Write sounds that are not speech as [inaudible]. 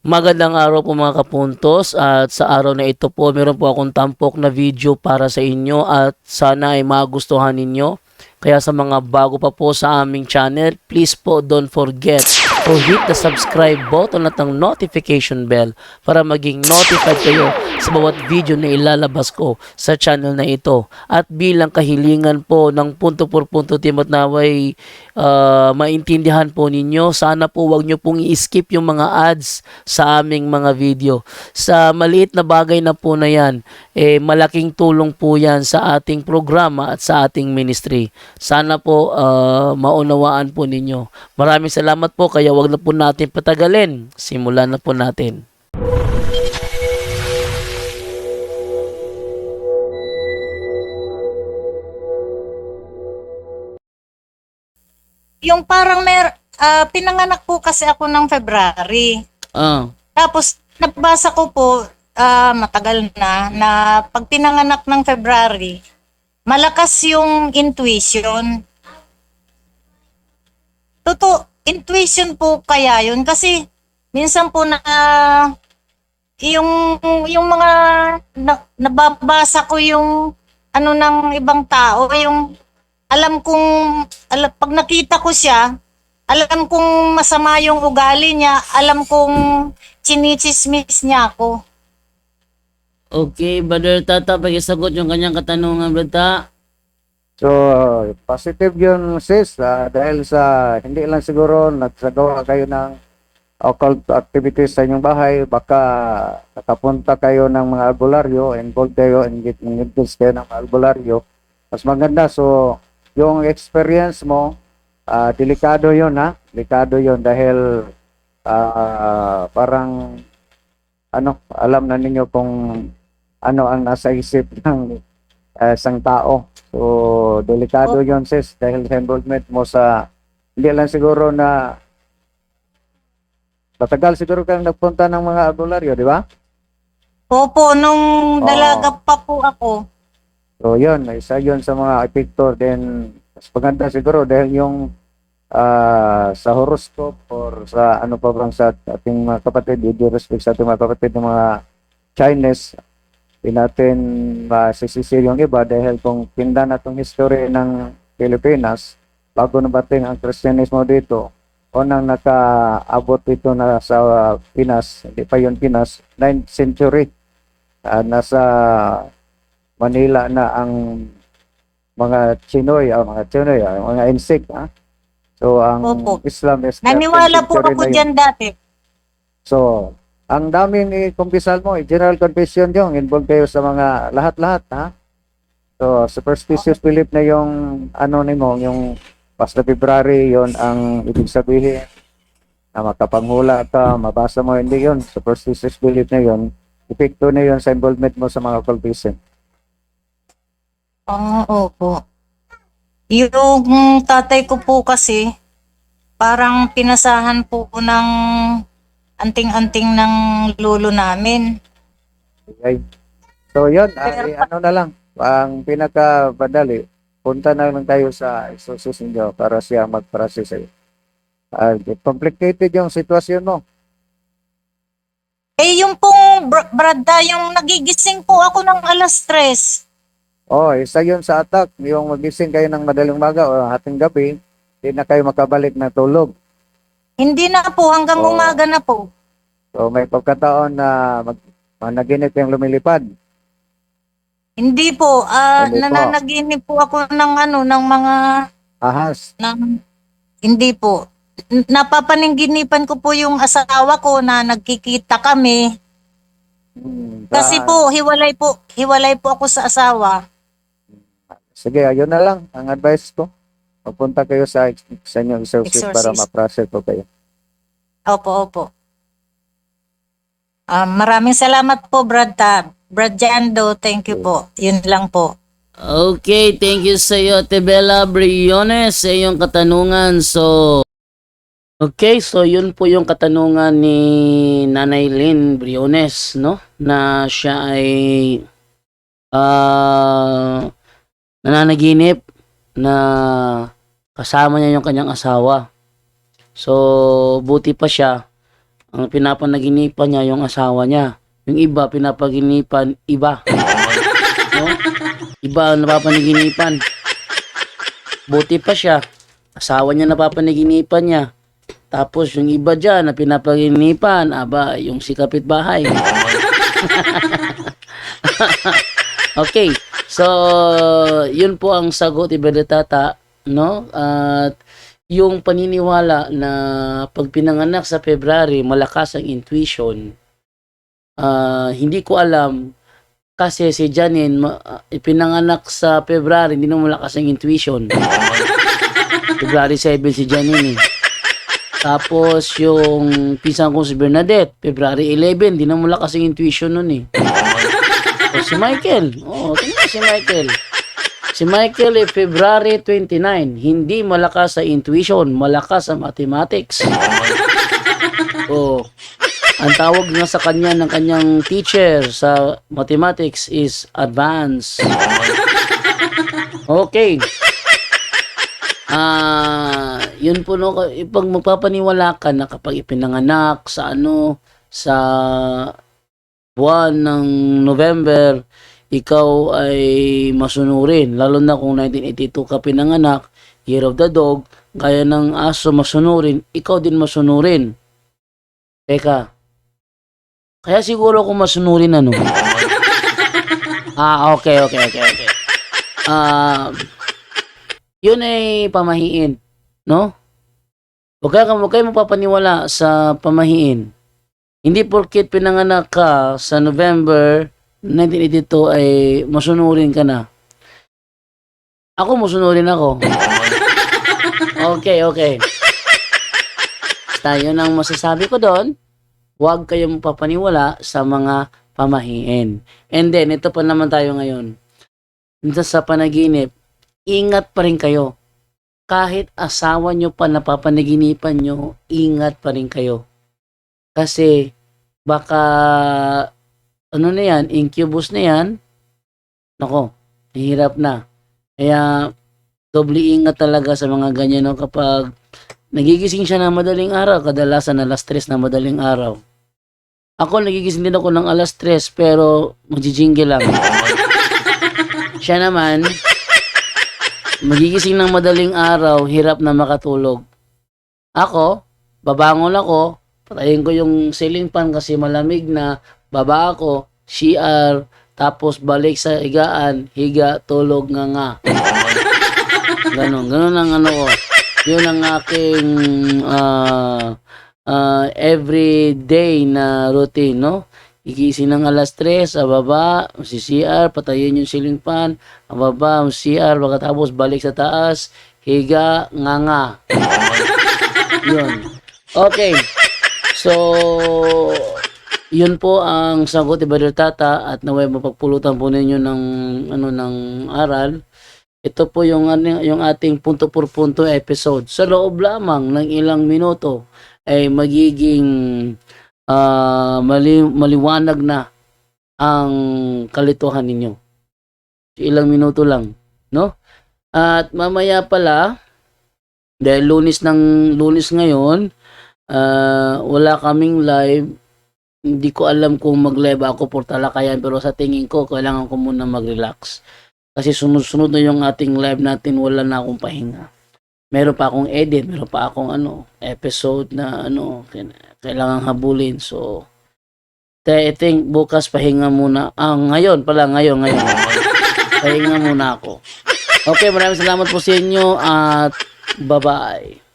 Magandang araw po mga kapuntos at sa araw na ito po meron po akong tampok na video para sa inyo at sana ay magustuhan ninyo. Kaya sa mga bago pa po sa aming channel, please po don't forget to hit the subscribe button at ang notification bell para maging notified kayo sa bawat video na ilalabas ko sa channel na ito. At bilang kahilingan po ng punto por punto team at naway ah, maintindihan po ninyo, sana po wag nyo pong i-skip yung mga ads sa aming mga video. Sa maliit na bagay na po na yan, eh, malaking tulong po yan sa ating programa at sa ating ministry. Sana po ah, maunawaan po ninyo. Maraming salamat po kaya wag na po natin patagalin. Simulan na po natin. Yung parang mer ah, pinanganak po kasi ako ng February. Ah, Tapos nabasa ko po ah, matagal na na pag pinanganak ng February, malakas yung intuition. Totoo, intuition po kaya yun kasi minsan po na yung yung mga na, nababasa ko yung ano ng ibang tao, yung alam kong alam, pag nakita ko siya, alam kong masama yung ugali niya, alam kong chinichismis niya ako. okay, Brother Tata, pakisagot yung kanyang katanungan, Brother. So, positive yun sis ah, dahil sa hindi lang siguro nagsagawa kayo ng occult activities sa inyong bahay, baka nakapunta kayo ng mga albularyo, involved kayo, engage, engage kayo ng mga albularyo. Mas maganda, so yung experience mo, ah, delikado yun ha, delikado yun dahil ah, parang ano, alam na ninyo kung ano ang nasa isip [laughs] ng ah, isang tao. So, delikado Oh. yun, sis, dahil involvement mo sa, hindi lang siguro na, matagal siguro kang nagpunta ng mga albularyo, di ba? Opo, nung dalaga pa po ako, So, yun, isa yun sa mga epictor. Then, mas maganda siguro dahil yung ah, sa horoscope or sa ano pa bang sa ating mga kapatid, due respect sa ating mga kapatid ng mga Chinese, di natin masisisi yung iba dahil kung pinda na itong history ng Pilipinas, bago nabating ang Kristyanismo dito, unang nakaabot ito na sa Pinas, hindi pa yun Pinas, 9th century. Ah, nasa Manila na ang mga Chinoy, ah, mga Chinoy, ah, mga insect, ah. So, ang Opo. Islam is naniwala po 13th century ako dyan dati. So, ang daming i-kumpisal mo, eh, general confession yung involved kayo sa mga lahat-lahat, ha? So, superstitious belief na yung ano ni mo, yung basta February, yon ang ibig sabihin na makapanghula ka, mabasa mo, hindi yun. Superstitious belief na yon epekto na yun sa involvement mo sa mga occultism. Oo, opo. Yung tatay ko po kasi, parang pinasahan po ng anting-anting ng lolo namin. Okay. So, yun, ay, Pero ano na lang, ang pinaka-badali, punta na lang tayo sa exorcist ninyo para siya mag-process sa'yo. Ah, complicated yung sitwasyon mo. Eh, yung pong br- brada, yung nagigising po ako ng alas tres. Oh, isa yun sa attack. Yung magising kayo ng madaling umaga o hating gabi, hindi na kayo makabalik na tulog. Hindi na po, hanggang Oo. umaga na po. So, may pagkataon na mag, managinip yung lumilipad. Hindi po, ah Hindi po. nananaginip po ako ng ano, ng mga, Ahas. ng, hindi po. N- Napapaninginipan ko po yung asawa ko na nagkikita kami. Hmm, Kasi po, hiwalay po, hiwalay po ako sa asawa. Sige, ayun na lang ang advice ko. Magpunta kayo sa, sa inyong exorcist para Exorcist. ma-process po kayo. Opo, opo. Ah, maraming salamat po, Brad Tab. Brad Jando, thank you po. Yun lang po. Okay, thank you sa iyo, Tebela Briones, sa iyong katanungan. So, okay, so yun po yung katanungan ni Nanay Lynn Briones, no? Na siya ay ah nananaginip na kasama niya yung kanyang asawa. So, buti pa siya Ang pinapanaginipan niya yung asawa niya. Yung iba, pinapaginipan iba. [laughs] No? Iba ang napapanaginipan. Buti pa siya. Asawa niya napapanaginipan niya. Tapos yung iba dyan na pinapaginipan, aba, yung si kapitbahay. [laughs] [laughs] okay. So, yun po ang sagot, Ibedetata, no? At yung paniniwala na pag pinanganak sa February, malakas ang intuition, ah, hindi ko alam kasi si Janine, ma- ah, pinanganak sa February, hindi na malakas ang intuition. [laughs] February 7 si Janine eh. Tapos yung pinsan ko si Bernadette, February 11, di na malakas ang intuition nun eh. O si Michael, oo, tingnan si Michael. Si Michael eh, February 29, hindi malakas sa intuition, malakas sa mathematics. Oh, ang tawag nga sa kanya ng kanyang teacher sa mathematics is advanced. Okay. Ah, yun po no, pag magpapaniwala ka na kapag ipinanganak sa ano, sa buwan ng November, ikaw ay masunurin. Lalo na kung 1982 ka pinanganak, Year of the Dog, gaya ng aso masunurin, ikaw din masunurin. Teka, kaya siguro kung masunurin ano? [laughs] ah, okay, okay, okay, okay. Ah, yun ay pamahiin, no? Huwag kayo, huwag kayo magpapaniwala sa pamahiin. Hindi porkit pinanganak ka sa November 1982 ay masunurin ka na. Ako masunurin ako. [laughs] Okay, okay. Basta yun ang masasabi ko doon. Huwag kayong papaniwala sa mga pamahiin. And then, ito pa naman tayo ngayon. Sa panaginip, ingat pa rin kayo. Kahit asawa nyo pa napapanaginipan nyo, ingat pa rin kayo. Kasi, baka, ano na yan, incubus na yan, nako, hirap na. Kaya, doble ingat talaga sa mga ganyan no, kapag nagigising siya ng madaling araw, kadalasan alas 3 na madaling araw. Ako, nagigising din ako ng alas 3, pero magjijingle lang. [laughs] siya naman, magigising ng madaling araw, hirap na makatulog. Ako, babangon ako, patayin ko yung ceiling fan kasi malamig na, baba ako, CR, tapos balik sa higaan, higa, tulog nga nga. [laughs] Ganon, ganon ang ano ko. Yun ang aking ah ah, everyday na routine, no? Igising ng alas 3, sa baba, si CR, patayin yung ceiling fan, ang baba, ang CR, pagkatapos balik sa taas, higa, nga nga. [laughs] Yun. Okay. So, yun po ang sagot ni Brother Tata at naway mapagpulutan po ninyo ng ano ng aral. Ito po yung ano- yung ating punto por punto episode. Sa loob lamang ng ilang minuto ay magiging ah, mali, maliwanag na ang kalituhan ninyo. Ilang minuto lang, no? At mamaya pala dahil lunis ng lunis ngayon, ah, wala kaming live hindi ko alam kung mag-live ako por talakayan pero sa tingin ko kailangan ko muna mag-relax. Kasi sunod-sunod na yung ating live natin wala na akong pahinga. Meron pa akong edit, meron pa akong ano, episode na ano, kailangan habulin. So, I think bukas pahinga muna. Ah, ngayon pala, ngayon, ngayon. pahinga muna ako. Okay, maraming salamat po sa inyo at bye-bye.